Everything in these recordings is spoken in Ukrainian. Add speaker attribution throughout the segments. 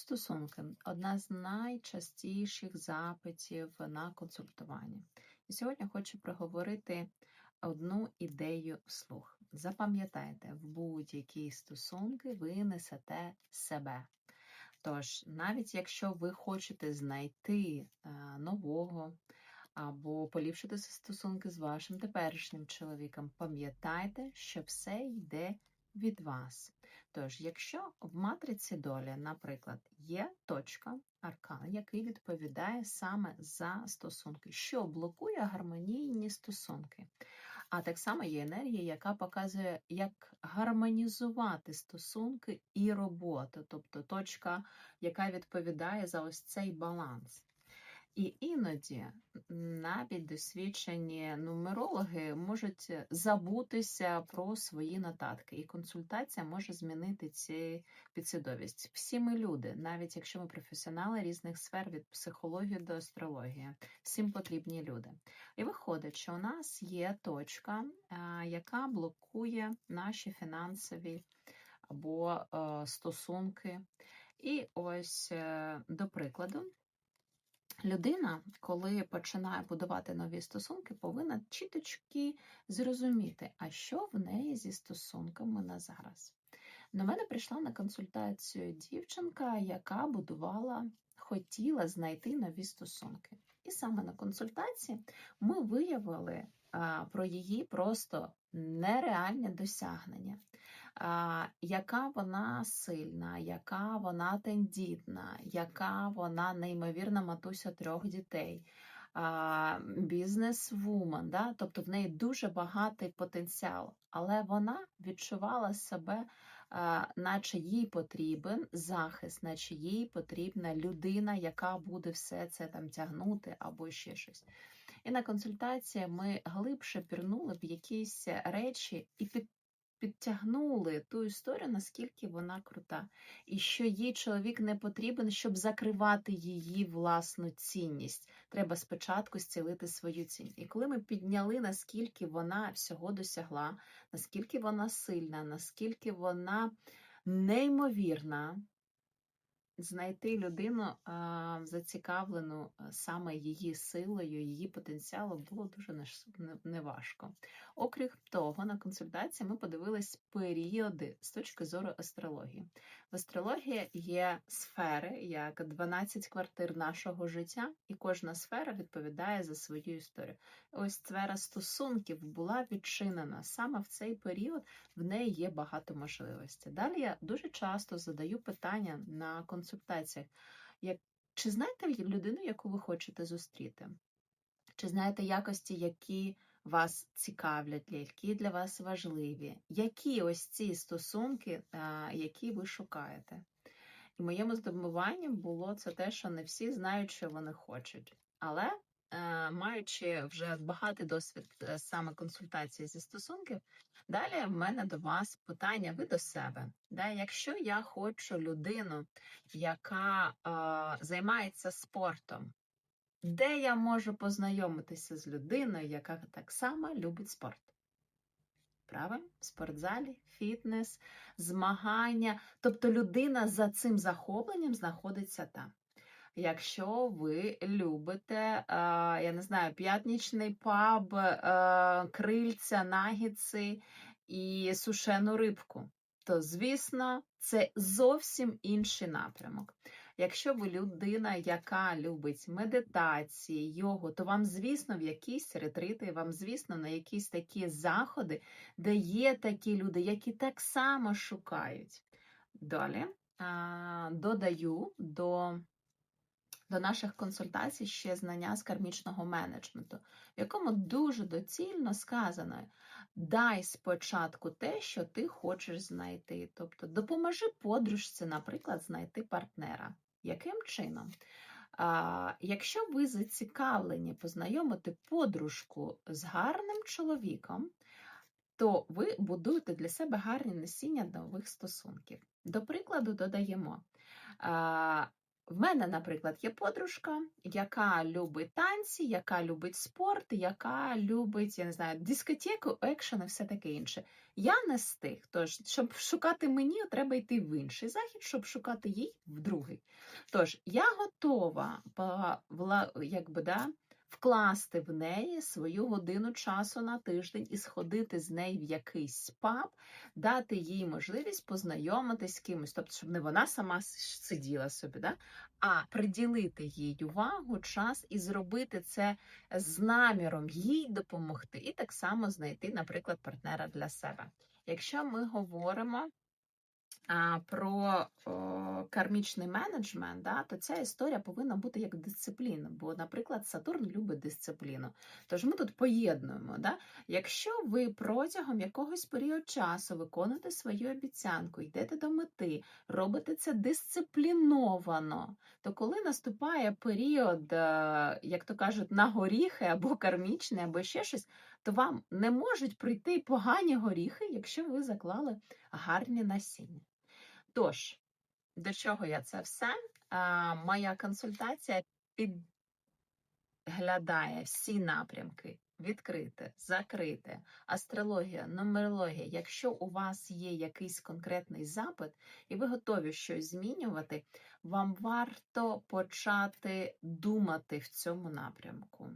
Speaker 1: Стосунки одна з найчастіших запитів на консультування. І сьогодні хочу проговорити одну ідею вслух. Запам'ятайте, в будь-які стосунки ви несете себе. Тож, навіть якщо ви хочете знайти е, нового або поліпшити стосунки з вашим теперішнім чоловіком, пам'ятайте, що все йде від вас. Тож, якщо в матриці долі, наприклад, є точка аркан, який відповідає саме за стосунки, що блокує гармонійні стосунки. А так само є енергія, яка показує, як гармонізувати стосунки і роботу, тобто точка, яка відповідає за ось цей баланс. І іноді навіть досвідчені нумерологи можуть забутися про свої нотатки, і консультація може змінити цю підсвідомість. Всі ми люди, навіть якщо ми професіонали різних сфер від психології до астрології, всім потрібні люди. І виходить, що у нас є точка, яка блокує наші фінансові або е, стосунки. І ось, е, до прикладу. Людина, коли починає будувати нові стосунки, повинна чіточки зрозуміти, а що в неї зі стосунками на зараз. До мене прийшла на консультацію дівчинка, яка будувала, хотіла знайти нові стосунки. І саме на консультації ми виявили про її просто нереальне досягнення. Яка вона сильна, яка вона тендітна, яка вона неймовірна матуся трьох дітей, бізнес-вумен, да? тобто в неї дуже багатий потенціал, але вона відчувала себе, наче їй потрібен захист, наче їй потрібна людина, яка буде все це там тягнути або ще щось. І на консультації ми глибше пірнули в якісь речі і під підтягнули ту історію, наскільки вона крута, і що їй чоловік не потрібен, щоб закривати її власну цінність. Треба спочатку зцілити свою цінність. І коли ми підняли, наскільки вона всього досягла, наскільки вона сильна, наскільки вона неймовірна знайти людину зацікавлену саме її силою, її потенціалом було дуже неважко. Окрім того, на консультації ми подивились періоди з точки зору астрології. В астрології є сфери, як 12 квартир нашого життя, і кожна сфера відповідає за свою історію. Ось сфера стосунків була відчинена саме в цей період, в неї є багато можливостей. Далі я дуже часто задаю питання на консультаціях. Як, Чи знаєте людину, яку ви хочете зустріти? Чи знаєте якості, які вас цікавлять, які для вас важливі? Які ось ці стосунки, які ви шукаєте? І моєму здобуванням було це те, що не всі знають, що вони хочуть. Але Е, маючи вже багатий досвід е, саме консультації зі стосунків, далі в мене до вас питання ви до себе. Якщо я хочу людину, яка е, займається спортом, де я можу познайомитися з людиною, яка так само любить спорт? Правильно? В спортзалі, фітнес, змагання. Тобто людина за цим захопленням знаходиться там. Якщо ви любите, я не знаю, п'ятнічний паб, крильця, нагідси і сушену рибку, то, звісно, це зовсім інший напрямок. Якщо ви людина, яка любить медитації, йогу, то вам, звісно, в якісь ретрити, вам, звісно, на якісь такі заходи, де є такі люди, які так само шукають. Далі додаю до до наших консультацій ще знання з кармічного менеджменту, в якому дуже доцільно сказано: дай спочатку те, що ти хочеш знайти. Тобто допоможи подружці, наприклад, знайти партнера. Яким чином? А, Якщо ви зацікавлені познайомити подружку з гарним чоловіком, то ви будуєте для себе гарні насіння нових стосунків. До прикладу, додаємо. В мене, наприклад, є подружка, яка любить танці, яка любить спорт, яка любить, я не знаю, дискотеку, екшен і все таке інше. Я не з тих. Тож, щоб шукати мені, треба йти в інший захід, щоб шукати їй в другий. Тож, я готова якби, да, вкласти в неї свою годину часу на тиждень і сходити з нею в якийсь паб, дати їй можливість познайомитись з кимось, тобто, щоб не вона сама сиділа собі, да? а приділити їй увагу, час і зробити це з наміром їй допомогти, і так само знайти, наприклад, партнера для себе. Якщо ми говоримо про кармічний менеджмент, да, то ця історія повинна бути як дисципліна. Бо, наприклад, Сатурн любить дисципліну. Тож ми тут поєднуємо. Да? Якщо ви протягом якогось періоду часу виконуєте свою обіцянку, йдете до мети, робите це дисципліновано, то коли наступає період, е, як то кажуть, на горіхи або кармічний, або ще щось, то вам не можуть прийти погані горіхи, якщо ви заклали гарні насіння. Тож, до чого я це все? А, моя консультація підглядає всі напрямки. Відкрите, закрите, астрологія, нумерологія. Якщо у вас є якийсь конкретний запит, і ви готові щось змінювати, вам варто почати думати в цьому напрямку.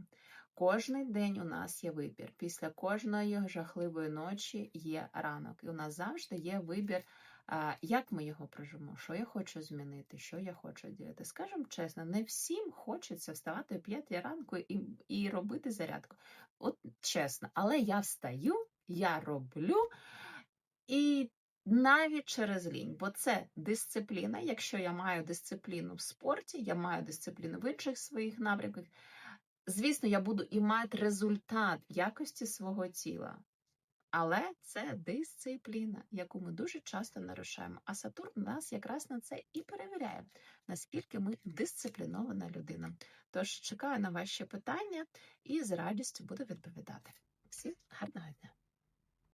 Speaker 1: Кожний день у нас є вибір. Після кожної жахливої ночі є ранок. І у нас завжди є вибір, як ми його проживемо, що я хочу змінити, що я хочу діяти. Скажемо чесно, не всім хочеться вставати о 5 ранку і, і робити зарядку. От чесно, але я встаю, я роблю. І навіть через лінь, бо це дисципліна. Якщо я маю дисципліну в спорті, я маю дисципліну в інших своїх напрямках. Звісно, я буду і мати результат в якості свого тіла. Але це дисципліна, яку ми дуже часто нарушаємо. А Сатурн нас якраз на це і перевіряє, наскільки ми дисциплінована людина. Тож чекаю на ваші питання і з радістю буду відповідати. Всім гарного дня!